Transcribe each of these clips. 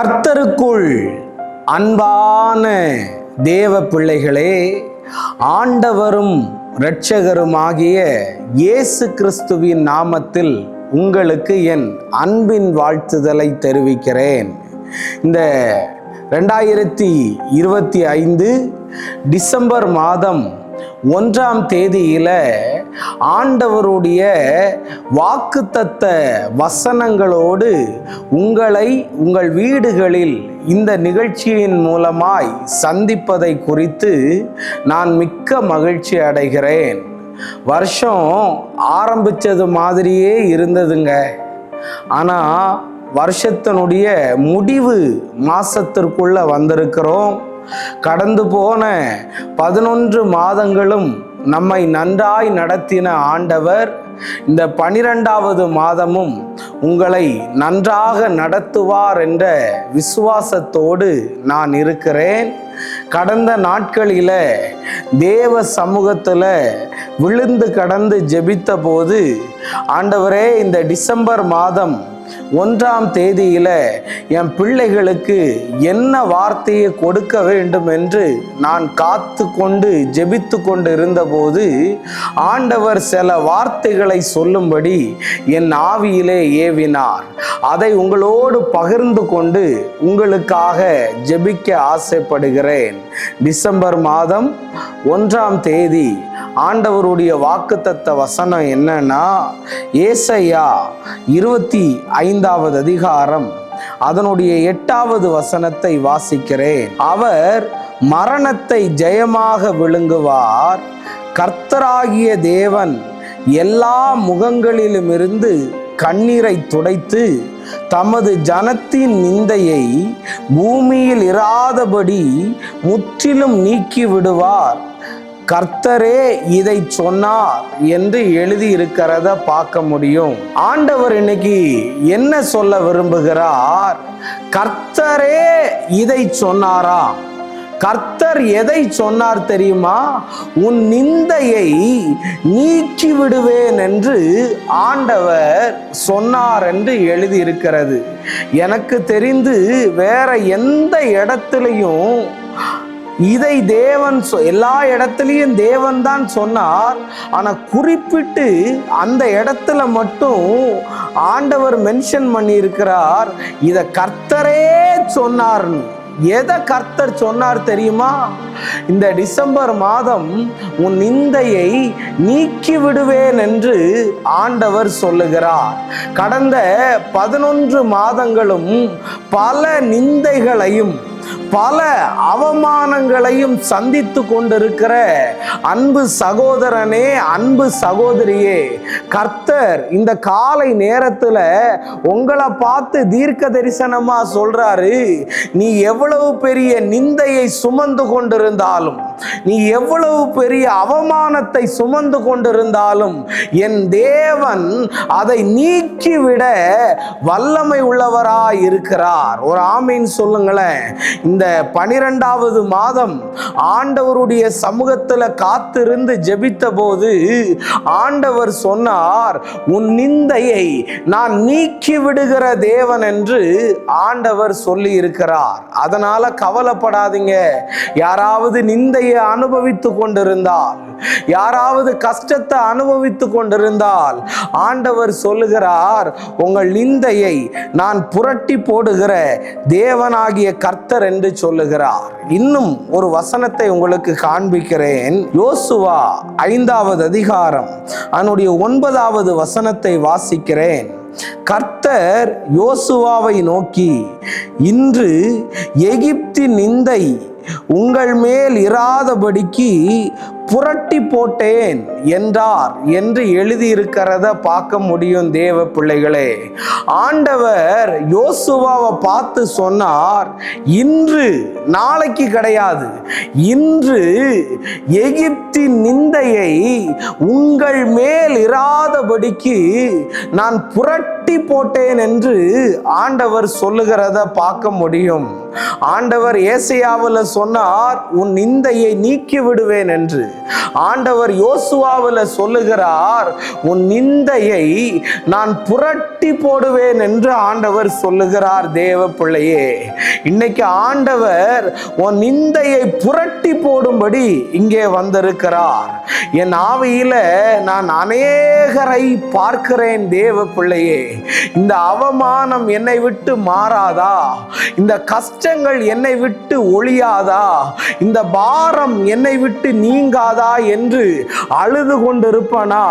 கர்த்தருக்குள் அன்பான தேவ பிள்ளைகளே ஆண்டவரும் இரட்சகருமாகிய இயேசு கிறிஸ்துவின் நாமத்தில் உங்களுக்கு என் அன்பின் வாழ்த்துதலை தெரிவிக்கிறேன். இந்த ரெண்டாயிரத்தி இருபத்தி ஐந்து டிசம்பர் மாதம் ஒன்றாம் தேதியில் ஆண்டவருடைய வாக்குத்தத்த வசனங்களோடு உங்களை உங்கள் வீடுகளில் இந்த நிகழ்ச்சியின் மூலமாய் சந்திப்பதை குறித்து நான் மிக்க மகிழ்ச்சி அடைகிறேன். வருஷம் ஆரம்பிச்சது மாதிரியே இருந்ததுங்க. ஆனால் வருஷத்தினுடைய முடிவு மாசத்திற்குள்ள வந்திருக்கிறோம். கடந்து போன பதினொன்று மாதங்களும் நம்மை நன்றாய் நடத்தின ஆண்டவர் இந்த பனிரெண்டாவது மாதமும் உங்களை நன்றாக நடத்துவார் என்ற விசுவாசத்தோடு நான் இருக்கிறேன். கடந்த நாட்களில் தேவ சமூகத்தில் விழுந்து கடந்து ஜெபித்த போது ஆண்டவரே இந்த டிசம்பர் மாதம் ஒன்றாம் தேதியில என் பிள்ளைகளுக்கு என்ன வார்த்தையை கொடுக்க வேண்டும் என்று நான் காத்து கொண்டு ஜெபித்து கொண்டு இருந்தபோது ஆண்டவர் சில வார்த்தைகளை சொல்லும்படி என் ஆவியிலே ஏவினார். அதை உங்களோடு பகிர்ந்து கொண்டு உங்களுக்காக ஜெபிக்க ஆசைப்படுகிறேன். டிசம்பர் மாதம் ஒன்றாம் தேதி ஆண்டவருடைய வாக்குத்தத்த வசனம் என்னன்னா ஏசையா இருபத்தி ஐந்தாவது அதிகாரம் அதனுடைய எட்டாவது வசனத்தை வாசிக்கிறேன். அவர் மரணத்தை ஜெயமாக விழுங்குவார். கர்த்தராகிய தேவன் எல்லா முகங்களிலுமிருந்து கண்ணீரை துடைத்து தமது ஜனத்தின் நிந்தையை பூமியில் இராதபடி முற்றிலும் நீக்கி விடுவார். கர்த்தரே இதை சொன்னார் என்று எழுதி இருக்கிறத பார்க்க முடியும். ஆண்டவர் இன்னைக்கு என்ன சொல்ல விரும்புகிறார்? கர்த்தரே இதை சொன்னாரா? கர்த்தர் எதை சொன்னார் தெரியுமா? உன் நிந்தையை நீக்கி விடுவேன் என்று ஆண்டவர் சொன்னார் என்று எழுதியிருக்கிறது. எனக்கு தெரிந்து வேற எந்த இடத்துலையும் இதை தேவன் சொ- எல்லா இடத்துலையும் தேவன் தான் சொன்னார். ஆனால் குறிப்பிட்டு அந்த இடத்துல மட்டும் ஆண்டவர் மென்ஷன் பண்ணியிருக்கிறார். இதை கர்த்தரே சொன்னார்னு. எதை கர்த்தர் சொன்னார் தெரியுமா? இந்த டிசம்பர் மாதம் உன் நிந்தையை நீக்கி விடுவேன் என்று ஆண்டவர் சொல்லுகிறார். கடந்த பதினொன்று மாதங்களும் பல நிந்தைகளையும் பல அவமானங்களையும் சந்தித்து கொண்டிருக்கிற அன்பு சகோதரனே அன்பு சகோதரியே கர்த்தர் இந்த காலை நேரத்தில் உங்களை பார்த்து தீர்க்க தரிசனமா சொல்றாரு. நீ எவ்வளவு பெரிய நிந்தையை சுமந்து கொண்டிருந்தாலும் நீ எவ்வளவு பெரிய அவமானத்தை சுமந்து கொண்டிருந்தாலும் என் தேவன் அதை நீக்கிவிட வல்லமை உள்ளவராய் இருக்கிறார். ஒரு ஆமீன் சொல்லுங்களேன். இந்த பனிரெண்டாவது மாதம் ஆண்டவருடைய சமூகத்துல காத்திருந்து ஜெபித்த போது ஆண்டவர் சொன்னார் உன் நிந்தையை நான் நீக்கி விடுகிற தேவன் என்று ஆண்டவர் சொல்லி இருக்கிறார் அதனால கவலைப்படாதீங்க. யாராவது நிந்தையை அனுபவித்து கொண்டிருந்தால் யாராவது கஷ்டத்தை அனுபவித்து கொண்டிருந்தால் ஆண்டவர் சொல்லுகிறார் உங்கள் நிந்தையை நான் புரட்டி போடுகிற தேவனாகிய கர்த்தர் என்று சொல்லுகிறார். இன்னும் ஒரு வசனத்தை உங்களுக்கு காண்பிக்கிறேன். யோசுவா ஐந்தாவது அதிகாரம் அதனுடைய ஒன்பதாவது வசனத்தை வாசிக்கிறேன். கர்த்தர் யோசுவாவை நோக்கி இன்று எகிப்தின் நிந்தை உங்கள் மேல் இராதபடிக்கு புரட்டி போட்டேன் என்றார் என்று எழுதியிருக்கிறத பார்க்க முடியும் தேவ பிள்ளைகளே. ஆண்டவர் யோசுவாவை பார்த்து சொன்னார் இன்று நாளைக்கு கிடையாது. இன்று எகிப்தின் நிந்தையை உங்கள் மேல் இராதபடிக்கு நான் புரட்டி போட்டேன் என்று ஆண்டவர் சொல்லுகிறத பார்க்க முடியும். ஆண்டவர் ஏசையாவில் சொன்னார் உன் நிந்தையை நீக்கி விடுவேன் என்று. ஆண்டவர் யோசுவாவில் சொல்லுகிறார் உன் நிந்தையை நான் புரட்டி போடுவேன் என்று ஆண்டவர் சொல்லுகிறார் தேவ பிள்ளையே இன்னைக்கு ஆண்டவர் உன் நிந்தையை புரட்டி போடும்படி இங்கே வந்திருக்கிறார். என் ஆவியில நான் அநேகரை பார்க்கிறேன் தேவ பிள்ளையே. இந்த அவமானம் என்னை விட்டு மாறாதா? இந்த கஷ்டங்கள் என்னை விட்டு ஒழியாதா? இந்த பாரம் என்னை விட்டு நீங்காதா என்று அழுது கொண்டிருப்பனா?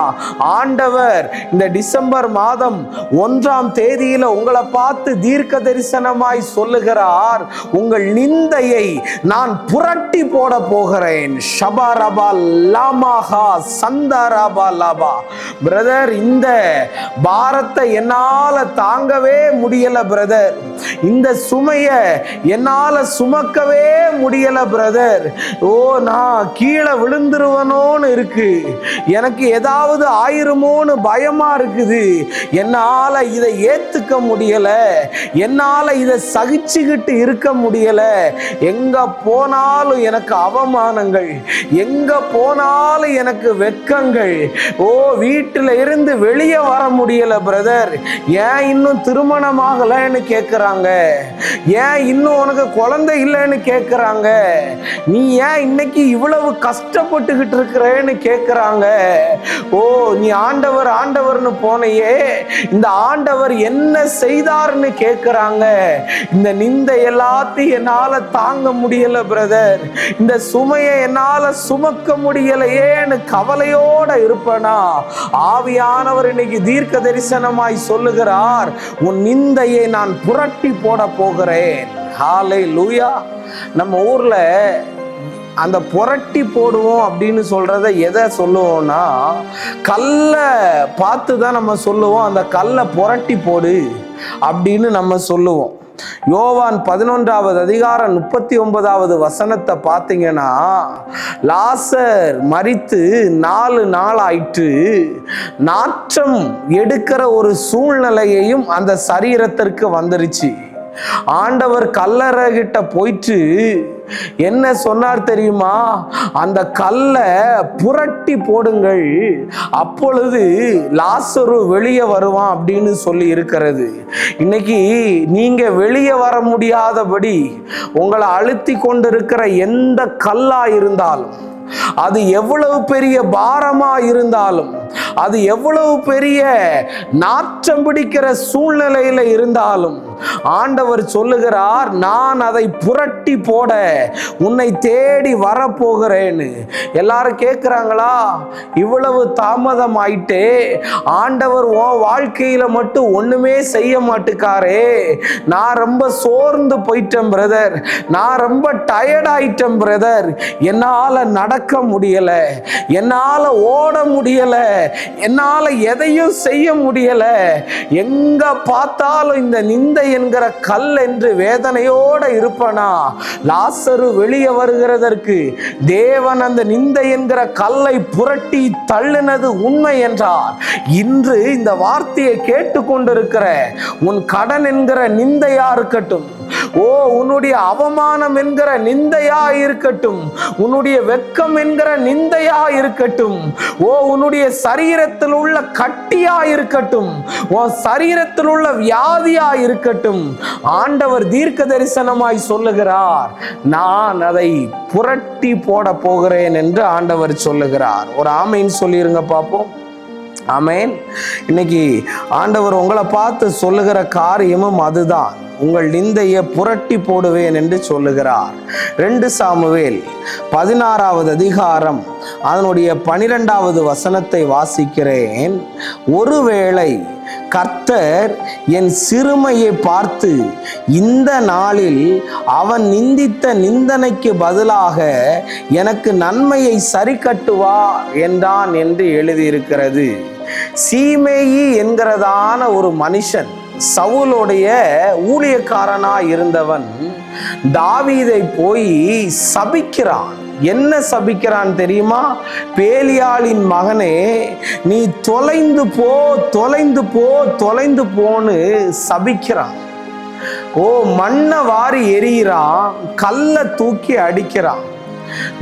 ஆண்டவர் இந்த டிசம்பர் மாதம் ஒன்றாம் தேதியில உங்களை பார்த்து தீர்க்க தரிசனமாய் சொல்லுகிறார் உங்கள் நிந்தையை நான் புரட்டி போட போகிறேன். ஷபாரபா லாமாஹா சந்தரபா லாபா. பிரதர் இந்த பாரத்தை என்னால தாங்கவே முடியல பிரதர் இந்த சுமைய என்னால சுமக்கவே முடியல பிரதர் ஓ நான் கீழே விழுந்துருவனோன்னு இருக்கு. எனக்கு ஏதாவது ஆயிருமோன்னு பயமா இருக்குது. என்னால இதை ஏத்துக்க முடியல. என்னால இதை சகிச்சுக்கிட்டு இருக்க முடியல. எங்க போனாலும் எனக்கு அவமானங்கள். எங்க போனாலும் எனக்கு வெட்கங்கள். ஓ வீட்டில் இருந்து வெளியே வர முடியல பிரதர் ஏன் இன்னும் திருமணம் ஆகலைன்னு கேட்குறாங்க ஏன் இன்னும் உனக்கு குழந்தை இல்லைன்னு கேட்குறாங்க நீ ஏன் இன்னைக்கு இவ்வளவு கஷ்டப்பட்டுக்கிட்டு இருக்கிறேன்னு கேட்குறாங்க ஓ நீ ஆண்டவர் ஆண்டவர்னு போனையே இந்த ஆண்டவர் என்ன செய்தார்னு கேட்குறாங்க இந்த நிந்தை எல்லாத்தையும் என்னால் தாங்க முடியல பிரதர் இந்த சுமையை என்னால் சுமக்க முடியலையேன்னு கவலையோட இருப்பனா? ஆவியானவர் இன்னைக்கு தீர்க்க தரிசனமாய் சொல்லுகிறார் உன் நிந்தையை நான் புரட்டி போட போகிறேன். ஹாலை லூயா நம்ம ஊர்ல அந்த புரட்டி போடுவோம் அப்படின்னு சொல்றத எதை சொல்லுவோம்னா கல்லை பார்த்து தான் நம்ம சொல்லுவோம் அந்த கல்லை புரட்டி போடு அப்படின்னு நம்ம சொல்லுவோம். யோவான் பதினொன்றாவது அதிகாரம் முப்பத்தி ஒன்பதாவது வசனத்தை பார்த்தீங்கன்னா லாசர் மரித்து நாலு நாள் ஆயிற்று நாற்றம் எடுக்கிற ஒரு சூழ்நிலையையும் அந்த சரீரத்திற்கு வந்துருச்சு. ஆண்டவர் கல்லறைகிட்ட போயிட்டு என்ன சொன்னார் தெரியுமா? அந்த கல்லை புரட்டி போடுங்கள். அப்பொழுது லாசரு வெளியே வருவான் அப்படின்னு சொல்லி இருக்கிறது. இன்னைக்கு நீங்க வெளியே வர முடியாதபடி உங்களை அழுத்தி கொண்டிருக்கிற எந்த கல்லா இருந்தாலும் அது எவ்வளவு பெரிய பாரமா இருந்தாலும் அது எவ்வளவு பெரிய நாற்றம் பிடிக்கிற சூழ்நிலையில இருந்தாலும் ஆண்டவர் சொல்லுகிறார் நான் அதை புரட்டி போட உன்னை தேடி வரப்போகிறேன்னு. எல்லாரும் கேட்குறாங்களா இவ்வளவு தாமதம் ஆயிட்டே ஆண்டவர் உன் வாழ்க்கையில மட்டும் ஒண்ணுமே செய்ய மாட்டுக்காரே. நான் ரொம்ப சோர்ந்து போயிட்டேன் பிரதர். நான் ரொம்ப டயர்ட் ஆயிட்டேன் பிரதர். என்னால நடக்க முடியல. என்னால ஓட முடியல. என்னால எதையும் செய்ய முடியல. எங்க பார்த்தாலும் இந்த நிந்தை என்கிற கல் என்று வேதனையோட இருப்பனா? லாசரு வெளியே வருகிறதற்கு தேவன் அந்த நிந்தை என்கிற கல்லை புரட்டி தள்ளினது உண்மை என்றார். இன்று இந்த வார்த்தையை கேட்டுக்கொண்டிருக்கிற உன் கடன் என்கிற நிந்தையா இருக்கட்டும். ஓ உன்னுடைய அவமானம் என்கிற நிந்தையா இருக்கட்டும் உன்னுடைய வெட்கம் என்கிற நிந்தையா இருக்கட்டும் ஓ உன்னுடைய சரீரத்தில் உள்ள கட்டியா இருக்கட்டும் உன் சரீரத்தில் உள்ள வியாதியா இருக்கட்டும் ஆண்டவர் தீர்க்க தரிசனமாய் சொல்லுகிறார் நான் அதை புரட்டி போட போகிறேன் என்று ஆண்டவர் சொல்லுகிறார். ஒரு ஆமைன்னு சொல்லிருங்க பார்ப்போம் ஆமேன். இன்னைக்கு ஆண்டவர் உங்களை பார்த்து சொல்லுகிற காரியமும் அதுதான். உங்கள் நிந்தையை புரட்டி போடுவேன் என்று சொல்லுகிறார். ரெண்டு சாமுவேல் பதினாறாவது அதிகாரம் அதனுடைய பனிரெண்டாவது வசனத்தை வாசிக்கிறேன். ஒருவேளை கர்த்தர் என் சிறுமையை பார்த்து இந்த நாளில் அவன் நிந்தித்த நிந்தனைக்கு பதிலாக எனக்கு நன்மையை சரி கட்டுவா என்றான் என்று எழுதியிருக்கிறது. சீமேயி என்கிறதான ஒரு மனுஷன் சவுலுடைய ஊழியக்காரனா இருந்தவன் தாவீதை போய் சபிக்கிறான். என்ன சபிக்கிறான் தெரியுமா? பேலியாளின் மகனே நீ தொலைந்து போ தொலைந்து போ தொலைந்து போன்னு சபிக்கிறான். ஓ மண்ணை வாரி எரியிறான் கல்லை தூக்கி அடிக்கிறான்.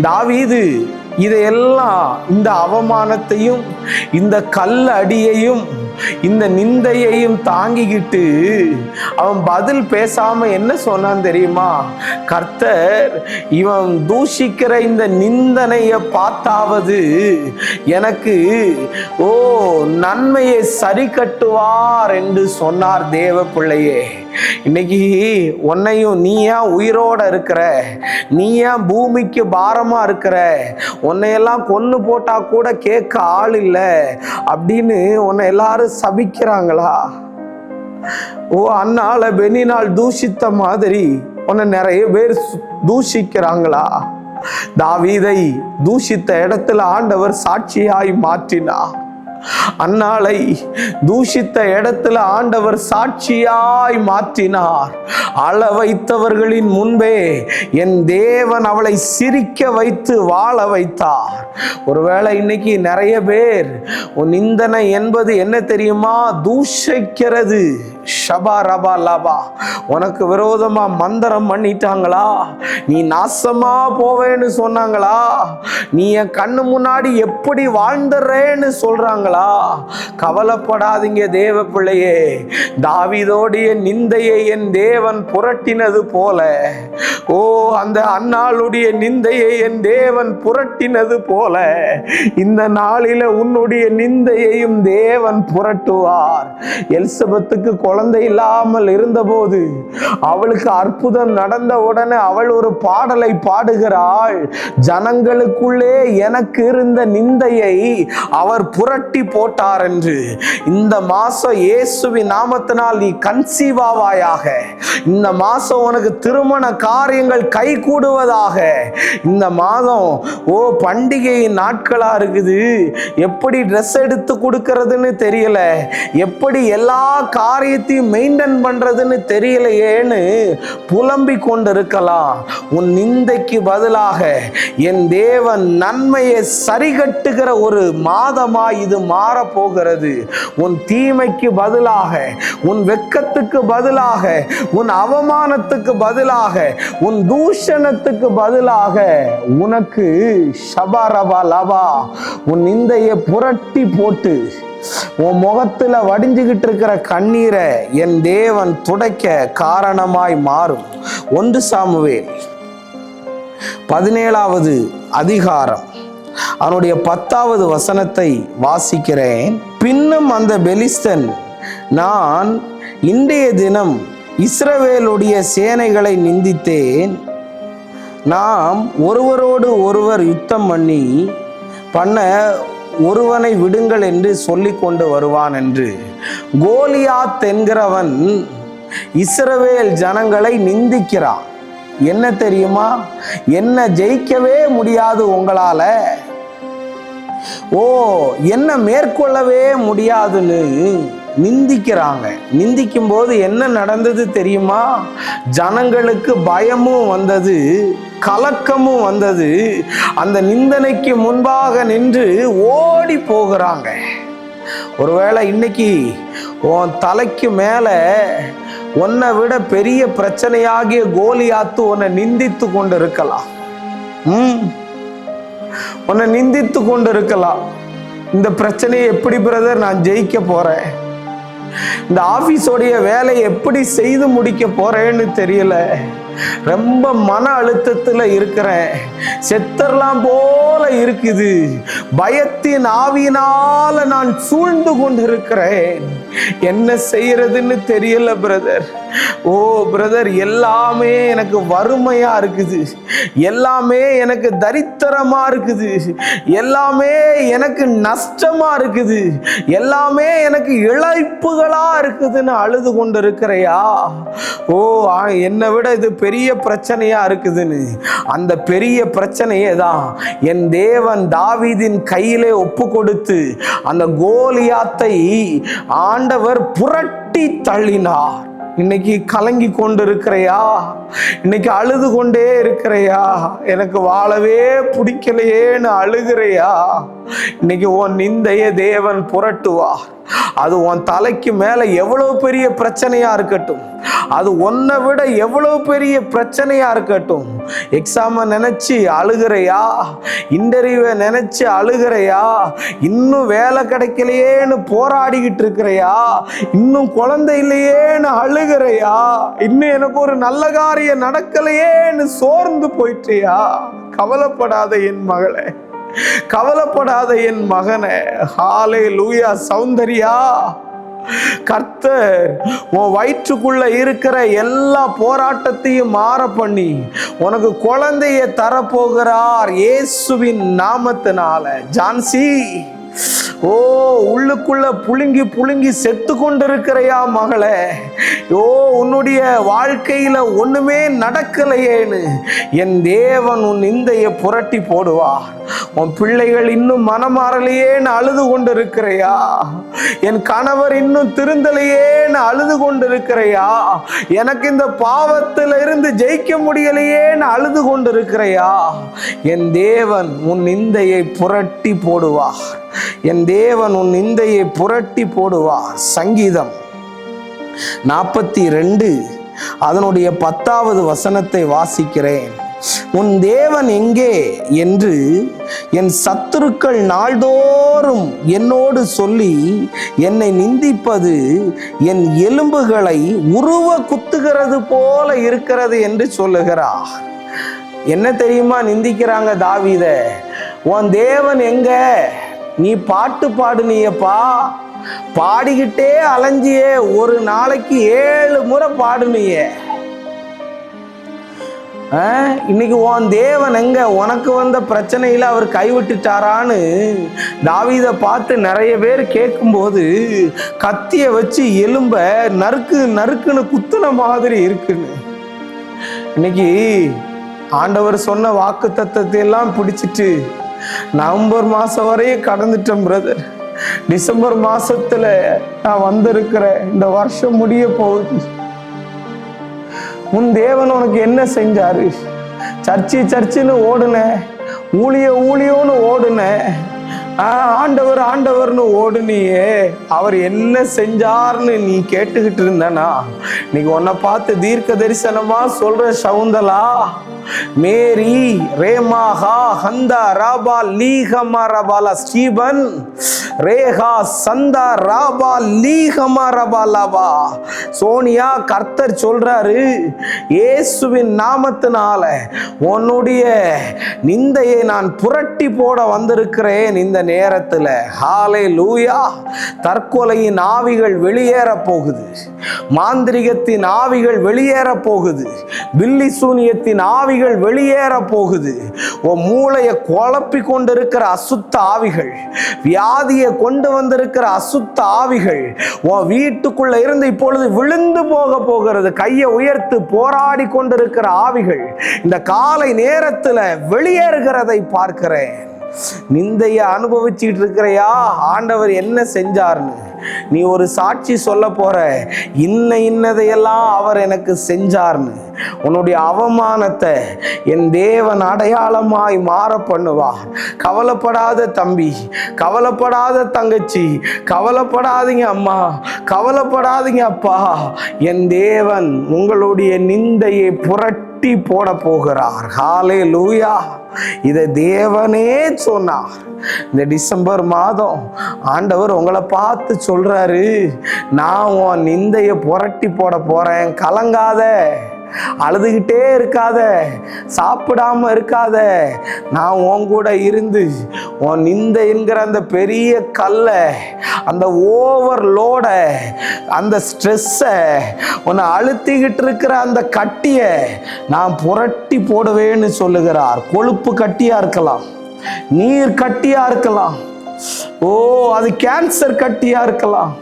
தாவீது இதையெல்லாம் இந்த அவமானத்தையும் இந்த கல் அடியையும் இந்த நிந்தையையும் தாங்கிக்கிட்டு அவன் பதில் பேசாம என்ன சொன்னான் தெரியுமா? கர்த்தர் இவன் தூஷிக்கிற இந்த நிந்தனைய பார்த்தாவது எனக்கு ஓ நன்மையை சரி கட்டுவார் என்று சொன்னார் தேவ பிள்ளையே. இன்னைக்கு உன்னையும் நீ ஏன் உயிரோட இருக்கிற நீ ஏன் பூமிக்கு பாரமா இருக்கிற உன்னையெல்லாம் கொன்று போட்டா கூட கேட்க ஆள் இல்லை அப்படின்னு உன்னை எல்லாரும் சபிக்கிறாங்களா? ஓ அண்ணால பெனினால் தூஷித்த மாதிரி உன்னை நிறைய பேர் தூஷிக்கிறாங்களா? தாவீதை தூஷித்த இடத்துல ஆண்டவர் சாட்சியாய் மாற்றினா அன்னாளை தூஷித்த இடத்துல ஆண்டவர் சாட்சியாய் மாற்றினார். அழ வைத்தவர்களின் முன்பே என் தேவன் அவளை சிரிக்க வைத்து வாழ வைத்தார். ஒருவேளை இன்னைக்கு நிறைய பேர் உன் நிந்தனை என்பது என்ன தெரியுமா? தூஷிக்கிறது. ஷபா ரபா லபா. உனக்கு விரோதமாக மந்திரம் பண்ணிட்டாங்களா? நீ நாசமா போவேன்னு சொன்னாங்களா? நீ என் கண்ணு முன்னாடி எப்படி வாழ்ந்துடுறேன்னு சொல்றாங்களா? கவலைப்படாதீங்க தேவ பிள்ளையே தாவிதோடைய நிந்தையை என் தேவன் புரட்டினது போல. ஓ அந்த அன்னாளுடைய நிந்தையை என் தேவன் புரட்டினது போல. இந்த நாளில உன்னுடைய நிந்தையையும் தேவன் புரட்டுவார். எலிசபெத்துக்கு குழந்தை இல்லாமல் இருந்தபோது அவளுக்கு அற்புதம் நடந்த உடனே அவள் ஒரு பாடலை பாடுகிறாள். ஜனங்களுக்குள்ளே எனக்கு இருந்த நிந்தையை அவர் புரட்டி போட்டார் என்று. இந்த மாசம் இயேசுவின் நாமத்தினால் நீ கன்சீவாவாயாக. இந்த மாசம் உனக்கு திருமண காரியங்கள் கை கூடுவதாக இந்த மாதம் ஓ பண்டிகையின் நாட்களா இருக்குது. எப்படி ட்ரெஸ் எடுத்து கொடுக்கறதுன்னு தெரியல. எப்படி எல்லா காரியத்தையும் மெயின்டைன் பண்றதுன்னு தெரியலையேன்னு புலம்பிக் கொண்டிருக்கலாம். உன் நிந்தைக்கு பதிலாக என் தேவன் நன்மையை சரிகட்டுகிற ஒரு மாதமா இது மாறப்போகிறது. உன் தீமைக்கு பதிலாக உன் வெக்கத்துக்கு பதிலாக உன் அவமானத்துக்கு பதிலாக உன் தூஷணத்துக்கு பதிலாக உனக்கு ஷபாரபா லபா உன் நிந்தையை புரட்டி போட்டு உன் முகத்துல வடிஞ்சுகிட்டு இருக்கிற கண்ணீரை என் தேவன் துடைக்க காரணமாய் மாறும். ஒன்று சாமுவேல் பதினேழாவது அதிகாரம். அவனுடைய பத்தாவது வசனத்தை வாசிக்கிறேன். பின்னும் அந்த பெலிஸ்தன் நான் இன்றைய தினம் இஸ்ரவேலுடைய சேனைகளை நிந்தித்தேன். நாம் ஒருவரோடு ஒருவர் யுத்தம் பண்ணி பண்ண ஒருவனை விடுங்கள் என்று சொல்லி கொண்டு வருவான் என்று. கோலியாத் என்கிறவன் இஸ்ரவேல் ஜனங்களை நிந்திக்கிறான். என்ன தெரியுமா? என்ன ஜெயிக்கவே முடியாது உங்களால. ஓ என்ன மேற்கொள்ளவே முடியாதுன்னு நிந்திக்கிறாங்க. நிந்திக்கும் போது என்ன நடந்தது தெரியுமா? ஜனங்களுக்கு பயமும் வந்தது கலக்கமும் வந்தது. அந்த நிந்தனைக்கு முன்பாக நின்று ஓடி போகிறாங்க. ஒருவேளை இன்னைக்கு உன் தலைக்கு மேலே உன்னை விட பெரிய பிரச்சனையாகிய கோலியாத்து உன்னை நிந்தித்து கொண்டு இருக்கலாம் ம்? உன்னை நிந்தித்து கொண்டு இருக்கலாம் இந்த பிரச்சனையை எப்படி பிரதர் நான் ஜெயிக்க போறேன்? இந்த ஆஃபீஸோடைய வேலையை எப்படி செய்து முடிக்க போறேன்னு தெரியல. ரொம்ப மன அழுத்தத்தில் இருக்கிறேன். செத்தர்லாம் போ இருக்குது. பயத்தின் ஆவியினால நான் சூழ்ந்து கொண்டிருக்கிறேன். என்ன செய்யறதுன்னு தெரியல பிரதர் ஓ பிரதர் எல்லாமே எனக்கு வறுமையா இருக்குது. எல்லாமே எனக்கு தரித்திரமா இருக்குது. எல்லாமே எனக்கு நஷ்டமா இருக்குது. எல்லாமே எனக்கு இழைப்புகளா இருக்குதுன்னு அழுது கொண்டு இருக்கிறையா ஓ என்னை விட இது பெரிய பிரச்சனையா இருக்குதுன்னு. அந்த பெரிய பிரச்சனையே தான் என் தேவன் தாவீதின் கையிலே ஒப்பு கொடுத்து அந்த கோலியாத்தை ஆண்டவர் புரட்டி தள்ளினார். இன்னைக்கு கலங்கி கொண்டு இருக்கிறையா இன்னைக்கு அழுது கொண்டே இருக்கிறையா? எனக்கு வாழவே பிடிக்கலையேன்னு அழுகிறையா? இன்னைக்கு உன் நிந்தைய தேவன் புரட்டுவார். அது உன் தலைக்கு மேலே எவ்வளவு பெரிய பிரச்சனையா இருக்கட்டும். அது உன்னை விட எவ்வளவு பெரிய பிரச்சனையா இருக்கட்டும். எக்ஸாமை நினச்சி அழுகிறையா? இன்டர்வியூவை நினச்சி அழுகிறையா? இன்னும் வேலை கிடைக்கலையேன்னு போராடிக்கிட்டு இருக்கிறையா? இன்னும் குழந்தை இல்லையேன்னு அழுகிறையா? இன்னும் எனக்கு ஒரு நல்ல காரியம் நடக்கலையேன்னு சோர்ந்து போயிட்டியா கவலைப்படாத என் மகளே. கவலைப்படாத என் மகனே. ஹாலே லூயா சௌந்தர்யா. கர்த்தர் உன் வயிற்றுக்குள்ள இருக்கிற எல்லா போராட்டத்தையும் மாற பண்ணி உனக்கு குழந்தைய தரப்போகிறார் இயேசுவின் நாமத்தினால. ஜான்சி ஓ உள்ளுக்குள்ள புழுங்கி புழுங்கி செத்து கொண்டிருக்கிறையா மகளே. ஓ உன்னுடைய வாழ்க்கையில ஒண்ணுமே நடக்கலையேன்னு என் தேவன் உன் இந்தைய புரட்டி போடுவார் உன் பிள்ளைகள் இன்னும் மனமாறலையேன்னு அழுது கொண்டிருக்கிறையா. என் கணவர் இன்னும் திருந்தலையேன்னு அழுது கொண்டிருக்கிறையா. எனக்கு இந்த பாவத்தில இருந்து ஜெயிக்க முடியலையேன்னு அழுது கொண்டிருக்கிறையா. என் தேவன் உன் நிந்தையை புரட்டி போடுவார். என் தேவன் உன் நிந்தையை புரட்டி போடுவார். சங்கீதம் நாற்பத்தி ரெண்டு அதனுடைய பத்தாவது வசனத்தை வாசிக்கிறேன். உன் தேவன் எங்கே என்று என் சத்துருக்கள் நாள்தோறும் என்னோடு சொல்லி என்னை நிந்திப்பது என் எலும்புகளை உருவ குத்துகிறது போல இருக்கிறது என்று சொல்லுகிறார். என்ன தெரியுமா நிந்திக்கிறாங்க தாவித? உன் தேவன் எங்க? நீ பாட்டு பாடுனியப்பா. பாடிக்கிட்டே அலைஞ்சியே ஒரு நாளைக்கு ஏழு முறை பாடுனியே. இன்னைக்கு உன் தேவன் எங்க? உனக்கு வந்த பிரச்சனையில அவர் கைவிட்டுட்டாரான்னு தாவீதை பார்த்து நிறைய பேர் கேட்கும்போது கத்திய வச்சு எலும்ப நறுக்கு நறுக்குன்னு குத்துன மாதிரி இருக்குன்னு. இன்னைக்கு ஆண்டவர் சொன்ன வாக்கு தத்துவத்தை எல்லாம் பிடிச்சிட்டு நவம்பர் மாசம் வரையும் கடந்துட்டேன் பிரதர் டிசம்பர் மாசத்துல நான் வந்திருக்கிறேன். இந்த வருஷம் முடிய போகுது. உன் தேவன் உனக்கு என்ன செஞ்சாரு? சர்ச்சி சர்ச்சின்னு ஓடுன ஊழிய ஊழியோன்னு ஓடுன ஆண்டவர் ஆண்டவர்னு ஓடுனியே. அவர் என்ன செஞ்சார்னு நீ கேட்டுக்கிட்டு இருந்தனா? இன்னைக்கு உன்னை பார்த்து தீர்க்க தரிசனமா சொல்ற சவுந்தலா? மேரி ரேமாஹா ஹந்தா ராபா லீகமா ரபாலா ஸ்டீபன். ரேகா சந்தா ராபா லீகமா ரபா லாபா சோனியா கர்த்தர் சொல்றாரு இயேசுவின் நாமத்தினால உன்னுடைய நிந்தையை நான் புரட்டி போட வந்திருக்கிறேன். இந்த நேரத்தில் ஹாலே லூயா தற்கொலையின் ஆவிகள் வெளியேற போகுது. மாந்திரிகத்தின் ஆவிகள் வெளியேற போகுது. பில்லி சூனியத்தின் ஆவிகள் வெளியேற போகுது. உன் மூளையை குழப்பி கொண்டிருக்கிற அசுத்த ஆவிகள் வியாதியை கொண்டு வந்திருக்கிற அசுத்த ஆவிகள் உன் வீட்டுக்குள்ள இருந்து இப்பொழுது விழுந்து போக போகிறது. கையை உயர்த்து போராடி கொண்டிருக்கிற ஆவிகள் இந்த காலை நேரத்தில் வெளியேறுகிறதை பார்க்கிறேன். நிந்தைய அனுபவிச்சுக்கிட்டு இருக்கிறையா? ஆண்டவர் என்ன செஞ்சார்னு நீ ஒரு சாட்சி சொல்ல போற. இன்ன இன்னதையெல்லாம் அவர் எனக்கு செஞ்சார்னு. உன்னுடைய அவமானத்தை என் தேவன் அடையாளமாய் மாற பண்ணுவார். கவலைப்படாத தம்பி கவலைப்படாத தங்கச்சி கவலைப்படாதீங்க அம்மா கவலைப்படாதீங்க அப்பா. என் தேவன் உங்களுடைய நிந்தையை புரட்டி போட போகிறார். ஹாலே லூயா இதை தேவனே சொன்னார். இந்த டிசம்பர் மாதம் ஆண்டவர் உங்களை பார்த்து சொல்றாரு நான் உன் நிந்தையை புரட்டி போட போறேன் கலங்காத அழுதுகிட்டே இருக்காத சாப்பிடாம இருக்காத நான் உன் கூட இருந்து உன் நிந்த என்கிற அந்த பெரிய கல்லை அந்த ஓவர்லோட அந்த ஸ்ட்ரெஸ்ஸை உன்னை அழுத்திக்கிட்டு இருக்கிற அந்த கட்டியை நான் புரட்டி போடுவேன்னு சொல்லுகிறார். கொழுப்பு கட்டியா இருக்கலாம். நீர் கட்டியா இருக்கலாம். ஓ அது கேன்சர் கட்டியா இருக்கலாம்.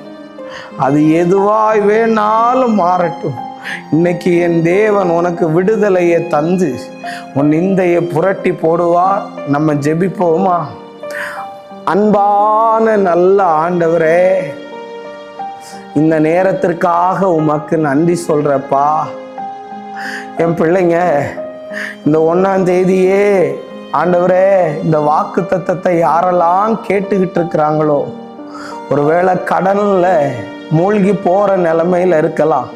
அது எதுவாய் வேணாலும் மாறட்டும். இன்னைக்கு என் தேவன் உனக்கு விடுதலையை தந்து உன் நிந்தையை புரட்டி போடுவார் நம்ம ஜெபிப்போமா? அன்பான நல்ல ஆண்டவரே இந்த நேரத்திற்காக உமக்கு நன்றி சொல்றப்பா. என் பிள்ளைங்க இந்த ஒன்றாம் தேதியே ஆண்டவரே இந்த வாக்கு தத்தத்தை யாரெல்லாம் கேட்டுக்கிட்டு இருக்கிறாங்களோ ஒருவேளை கடனில் மூழ்கி போகிற நிலைமையில் இருக்கலாம்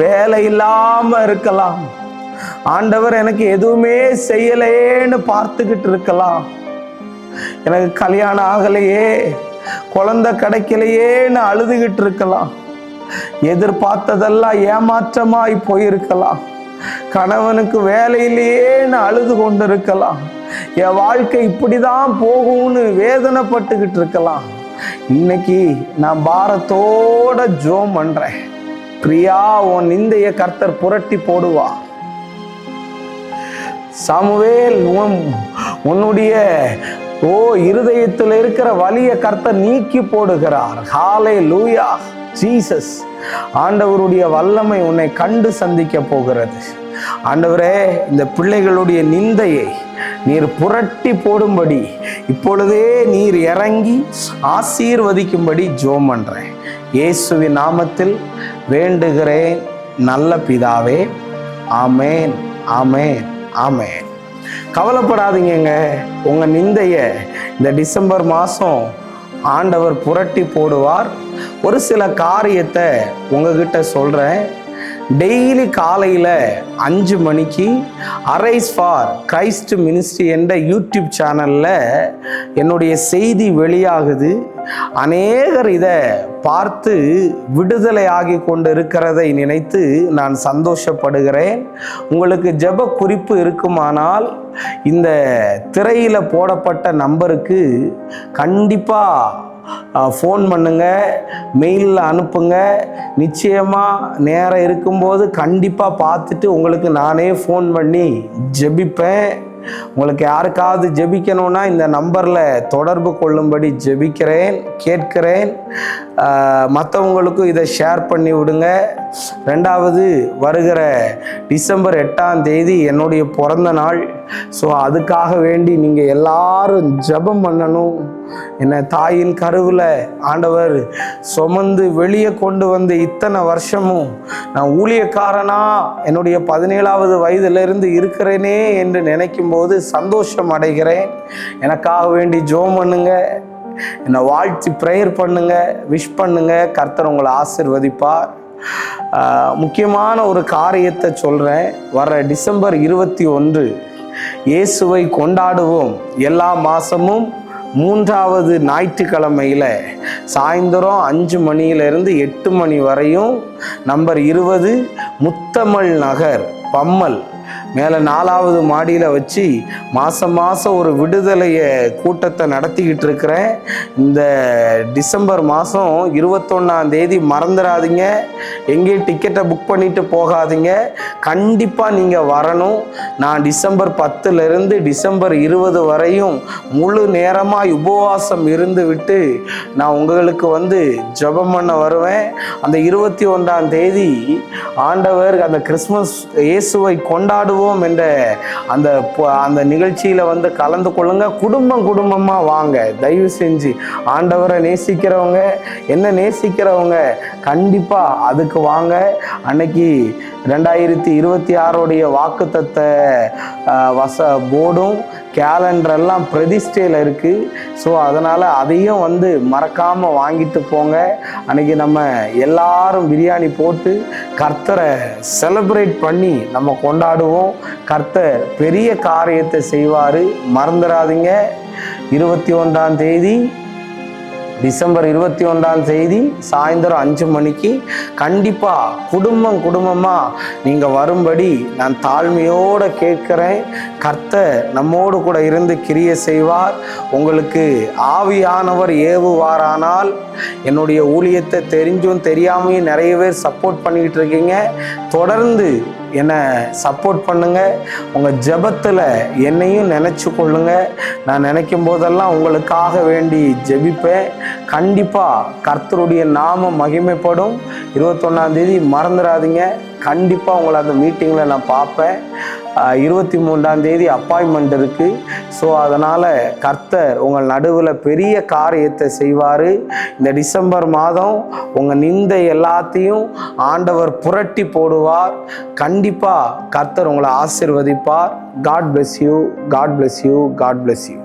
வேலை இல்லாமல் இருக்கலாம் ஆண்டவர் எனக்கு எதுவுமே செய்யலேன்னு பார்த்துக்கிட்டு இருக்கலாம் எனக்கு கல்யாணம் ஆகலையே குழந்தை கிடைக்கலையேன்னு அழுதுகிட்டு இருக்கலாம் எதிர்பார்த்ததெல்லாம் ஏமாற்றமாய் போயிருக்கலாம். கணவனுக்கு வேலையிலேயேன்னு அழுது கொண்டு இருக்கலாம் என் வாழ்க்கை இப்படிதான் போகும்னு வேதனைப்பட்டுக்கிட்டு இருக்கலாம். இன்னைக்கு நான் பாரத்தோட ஜோம் பண்றேன். பிரியா உன் நிந்தைய கர்த்தர் புரட்டி போடுவா. சமுவேல் உன் உன்னுடைய ஓ இருதயத்தில் இருக்கிற வலிய கர்த்தர் நீக்கி போடுகிறார். ஹாலே லூயா ஜீசஸ் ஆண்டவருடைய வல்லமை உன்னை கண்டு சந்திக்க போகிறது. ஆண்டவரே இந்த பிள்ளைகளுடைய நிந்தையை நீர் புரட்டி போடும்படி இப்பொழுதே நீர் இறங்கி ஆசீர்வதிக்கும்படி ஜோம் பண்றேன். இயேசுவின் நாமத்தில் வேண்டுகிறேன். நல்ல பிதாவே ஆமேன் ஆமேன் ஆமேன். கவலைப்படாதீங்கங்க. உங்க நிந்தையை இந்த டிசம்பர் மாதம் ஆண்டவர் புரட்டி போடுவார். ஒரு சில காரியத்தை உங்ககிட்ட சொல்கிறேன் டெய்லி காலையில் அஞ்சு மணிக்கு அரைஸ் ஃபார் கிரைஸ்ட் மினிஸ்ட்ரி என்ற யூடியூப் சேனலில் என்னுடைய செய்தி வெளியாகுது. அநேகர் இதை பார்த்து விடுதலையாகி கொண்டு இருக்கிறதை நினைத்து நான் சந்தோஷப்படுகிறேன். உங்களுக்கு ஜெப குறிப்பு இருக்குமானால் இந்த திரையில் போடப்பட்ட நம்பருக்கு கண்டிப்பாக ஃபோன் பண்ணுங்க மெயிலில் அனுப்புங்க. நிச்சயமாக நேரம் இருக்கும்போது கண்டிப்பாக பார்த்துட்டு உங்களுக்கு நானே ஃபோன் பண்ணி ஜெபிப்பேன். உங்களுக்கு யாருக்காவது ஜெபிக்கணும்னா இந்த நம்பரில் தொடர்பு கொள்ளும்படி ஜெபிக்கிறேன் கேட்கிறேன். மற்றவங்களுக்கும் இதை ஷேர் பண்ணி விடுங்க. ரெண்டாவது வருகிற டிசம்பர் எட்டாம் தேதி என்னுடைய பிறந்த நாள். ஸோ அதுக்காக வேண்டி நீங்கள் எல்லாரும் ஜெபம் பண்ணணும். என்னை தாயின் கருவில் ஆண்டவர் சுமந்து வெளியே கொண்டு வந்து இத்தனை வருஷமும் நான் ஊழியக்காரனா என்னுடைய பதினேழாவது வயதிலிருந்து இருக்கிறேனே என்று நினைக்கும் போது சந்தோஷம் அடைகிறேன். எனக்காக வேண்டி ஜோம் பண்ணுங்க. என்னை வாழ்த்தி ப்ரேயர் பண்ணுங்க. விஷ் பண்ணுங்க. கர்த்தர் உங்களை ஆசிர்வதிப்பார். முக்கியமான ஒரு காரியத்தை சொல்கிறேன் வர டிசம்பர் இருபத்தி ஒன்று இயேசுவை கொண்டாடுவோம். எல்லா மாதமும் மூன்றாவது ஞாயிற்றுக்கிழமையில் சாயந்தரம் அஞ்சு மணியிலிருந்து எட்டு மணி வரையும் நம்பர் இருபது முத்தமிழ் நகர் பம்மல். மேலே நாலாவது மாடியில் வச்சு மாதம் மாதம் ஒரு விடுதலையை கூட்டத்தை நடத்திக்கிட்டு இருக்கிறேன். இந்த டிசம்பர் மாதம் இருபத்தொன்னாம் தேதி மறந்துடாதீங்க. எங்கேயும் டிக்கெட்டை புக் பண்ணிட்டு போகாதீங்க. கண்டிப்பாக நீங்கள் வரணும். நான் டிசம்பர் பத்துலேருந்து டிசம்பர் இருபது வரையும் முழு நேரமாக உபவாசம் இருந்து விட்டு நான் உங்களுக்கு வந்து ஜெபம் பண்ண வருவேன். அந்த இருபத்தி ஒன்றாம் தேதி ஆண்டவர் அந்த கிறிஸ்மஸ் இயேசுவை கொண்டாடுவோம். என்ற அந்த அந்த நிகழ்ச்சியில் வந்து கலந்து கொள்ளுங்க. குடும்பம் குடும்பமாக வாங்க. தயவு செஞ்சு ஆண்டவரை நேசிக்கிறவங்க என்ன நேசிக்கிறவங்க கண்டிப்பாக அதுக்கு வாங்க. அன்னைக்கு ரெண்டாயிரத்தி இருபத்தி ஆறுடைய வாக்குத்தத்த வச போர்டும் கேலண்டரெல்லாம் பிரதிஷ்டையில் இருக்குது ஸோ அதனால் அதையும் வந்து மறக்காமல் வாங்கிட்டு போங்க. அன்றைக்கி நம்ம எல்லாரும் பிரியாணி போட்டு கர்த்தரை செலிப்ரேட் பண்ணி நம்ம கொண்டாடுவோம். கர்த்தர் பெரிய காரியத்தை செய்வார். மறந்துடாதீங்க. இருபத்தி ஒன்றாம் தேதி டிசம்பர் இருபத்தி ஒன்றாம் தேதி சாயந்தரம் அஞ்சு மணிக்கு கண்டிப்பாக குடும்பம் குடும்பமாக நீங்கள் வரும்படி நான் தாழ்மையோடு கேட்குறேன். கர்த்தர் நம்மோடு கூட இருந்து கிரிய செய்வார். உங்களுக்கு ஆவியானவர் ஏவுவாரானால் என்னுடைய ஊழியத்தை தெரிஞ்சும் தெரியாமையும் நிறைய பேர் சப்போர்ட் பண்ணிக்கிட்டு இருக்கீங்க. தொடர்ந்து என்னை சப்போர்ட் பண்ணுங்கள் உங்கள் ஜெபத்தில் என்னையும் நினச்சி கொள்ளுங்கள் நான் நினைக்கும் போதெல்லாம் உங்களுக்காக வேண்டி ஜெபிப்பேன். கண்டிப்பாக கர்த்தருடைய நாமம் மகிமைப்படும். இருபத்தொன்னாம் தேதி மறந்துடாதீங்க. கண்டிப்பாக உங்களை அந்த மீட்டிங்கில் நான் பார்ப்பேன். இருபத்தி மூன்றாம் தேதி அப்பாயின்மெண்ட் இருக்குது ஸோ அதனால் கர்த்தர் உங்கள் நடுவில் பெரிய காரியத்தை செய்வார். இந்த டிசம்பர் மாதம் உங்கள் நிந்த எல்லாத்தையும் ஆண்டவர் புரட்டி போடுவார். கண்டிப்பாக கர்த்தர் உங்களை ஆசிர்வதிப்பார். God bless you God bless you God bless you